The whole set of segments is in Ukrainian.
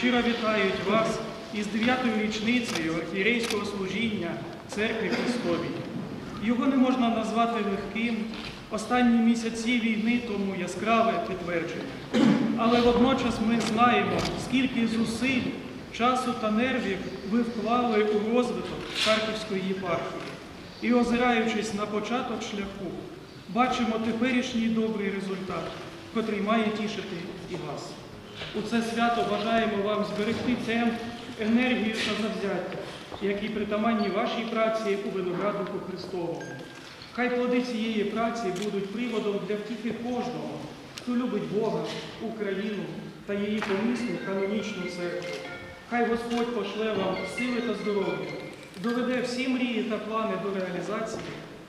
щиро вітають вас із дев'ятою річницею архієрейського служіння Церкви Христовій. Його не можна назвати легким. Останні місяці війни тому яскраве підтвердження. Але водночас ми знаємо, скільки зусиль, часу та нервів ви вклали у розвиток Харківської єпархії. І озираючись на початок шляху, бачимо теперішній добрий результат, котрий має тішити і вас. У це свято бажаємо вам зберегти темп, енергію та завзяття, які притаманні вашій праці у винограднику Христовому. Хай плоди цієї праці будуть приводом для втіхи кожного, хто любить Бога, Україну та її помісну канонічну церкву. Хай Господь пошле вам сили та здоров'я, доведе всі мрії та плани до реалізації,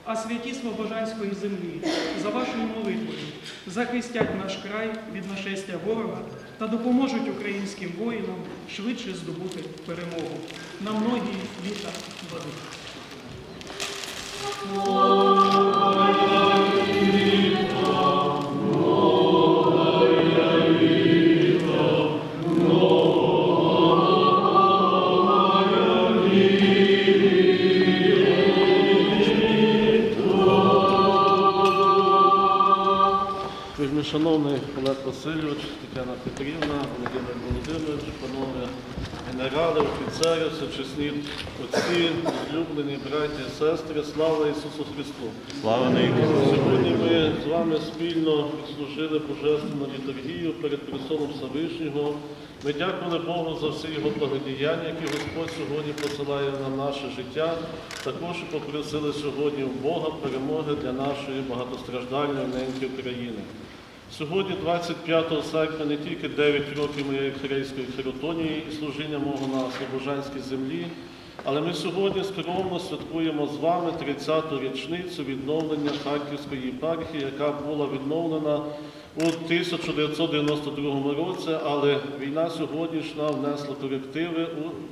а святі Слобожанської землі за вашою молитвою захистять наш край від нашестя ворога та допоможуть українським воїнам швидше здобути перемогу. На многі літа Олег Васильович, Тетяна Петрівна, Володимир Володимирович, панове генерали, офіцери, всечесні отці, злюблені браті і сестри, слава Ісусу Христу! Слава! Сьогодні ми з вами спільно відслужили Божественну літургію перед престолом Всевишнього. Ми дякували Богу за всі його благодіяння, які Господь сьогодні посилає на наше життя. Також попросили сьогодні у Бога перемоги для нашої багатостраждальної неньки України. Сьогодні, 25 серпня, не тільки 9 років моєї хрейської херотонії і служіння мого на Слобожанській землі, але ми сьогодні скромно святкуємо з вами 30-ту річницю відновлення Харківської єпархії, яка була відновлена у 1992 році, але війна сьогоднішня внесла корективи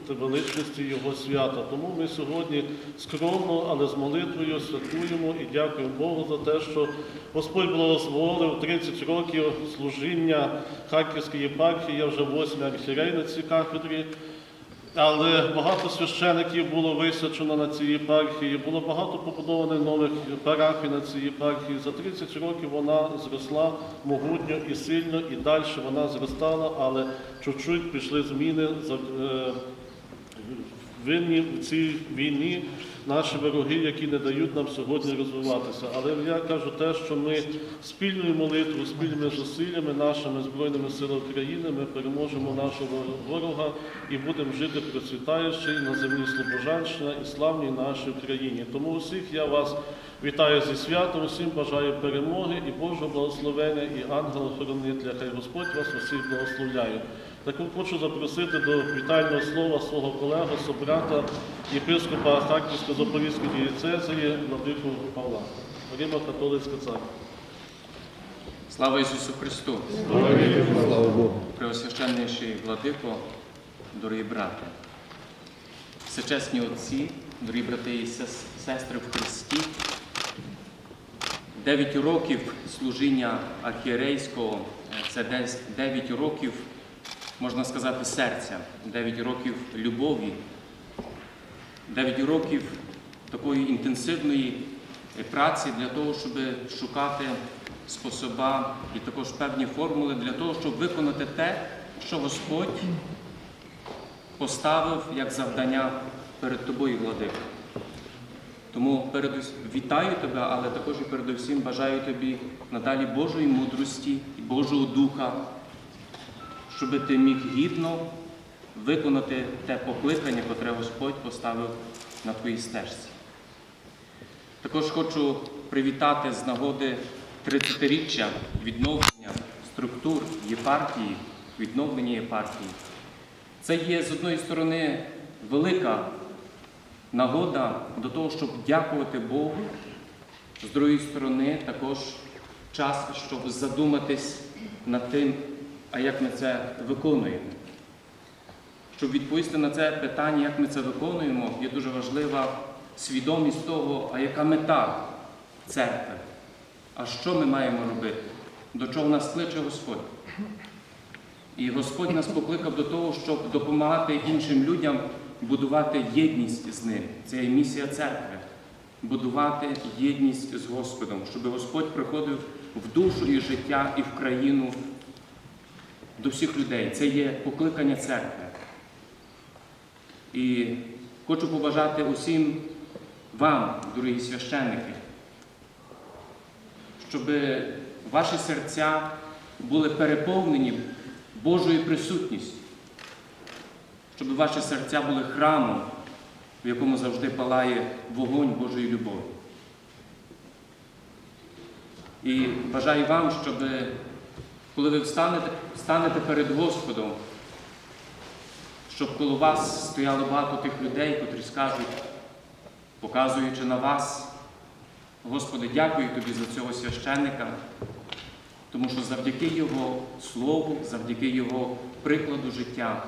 у величності його свята. Тому ми сьогодні скромно, але з молитвою святкуємо і дякуємо Богу за те, що Господь благословив 30 років служіння Харківської єпархії. Я вже восьмий архірей на цій кафедрі. Але багато священиків було висаджено на цій єпархії, було багато побудовано нових парафій на цій єпархії. За 30 років вона зросла могутньо і сильно, і далі вона зростала, але чуть-чуть пішли зміни. Винні в цій війні наші вороги, які не дають нам сьогодні розвиватися. Але я кажу те, що ми спільною молитвою, спільними зусиллями нашими Збройними силами України ми переможемо нашого ворога і будемо жити процвітаючи на землі Слобожанщина і славній нашій Україні. Тому усіх я вас вітаю зі святом, усім бажаю перемоги і Божого благословення, і ангела-хоронителя. Хай Господь вас усіх благословляє. Також хочу запросити до вітального слова свого колегу, собрата, єпископа Харківсько-Запорізької дієцезії Владику Павла. Римо-католицька церква. Слава Ісусу Христу! Слава Богу! Преосвященніший владико, дорогі брати, всечесні отці, дорогі брати і сестри в Христі, дев'ять років служіння архієрейського це десь дев'ять років, можна сказати, серця, дев'ять років любові, дев'ять років такої інтенсивної праці для того, щоб шукати способа і також певні формули для того, щоб виконати те, що Господь поставив як завдання перед тобою, владико. Тому передус... вітаю тебе, але також і передусім бажаю тобі надалі Божої мудрості і Божого Духа, щоб ти міг гідно виконати те покликання, котре Господь поставив на твоїй стежці. Також хочу привітати з нагоди 30-річчя відновлення структур єпархії, відновлення єпархії. Це є з одної сторони велика нагода до того, щоб дякувати Богу, з другої сторони, також час, щоб задуматись над тим, а як ми це виконуємо. Щоб відповісти на це питання, як ми це виконуємо, є дуже важлива свідомість того, а яка мета церкви, а що ми маємо робити, до чого нас кличе Господь. І Господь нас покликав до того, щоб допомагати іншим людям будувати єдність з ним. Це є місія церкви. Будувати єдність з Господом, щоб Господь приходив в душу і життя і в країну до всіх людей. Це є покликання церкви. І хочу побажати усім вам, дорогі священники, щоб ваші серця були переповнені Божою присутністю, щоб ваші серця були храмом, в якому завжди палає вогонь Божої любові. І бажаю вам, щоб коли ви встанете, встанете перед Господом, щоб коло вас стояло багато тих людей, котрі скажуть, показуючи на вас, Господи, дякую тобі за цього священника, тому що завдяки Його слову, завдяки Його прикладу життя,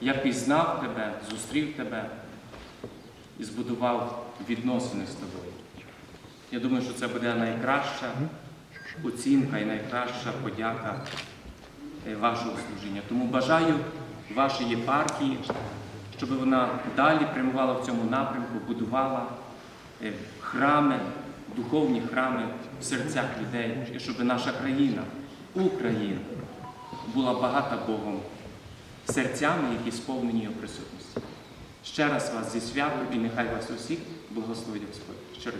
я пізнав тебе, зустрів тебе і збудував відносини з тобою. Я думаю, що це буде найкраща оцінка і найкраща подяка е, вашого служіння. Тому бажаю вашій єпархії, щоб вона далі прямувала в цьому напрямку, будувала е, храми, духовні храми в серцях людей, і щоб наша країна, Україна, була багата Богом серцями, які сповнені його присутності. Ще раз вас зі святом і нехай вас усіх благословить Господь. Щиро.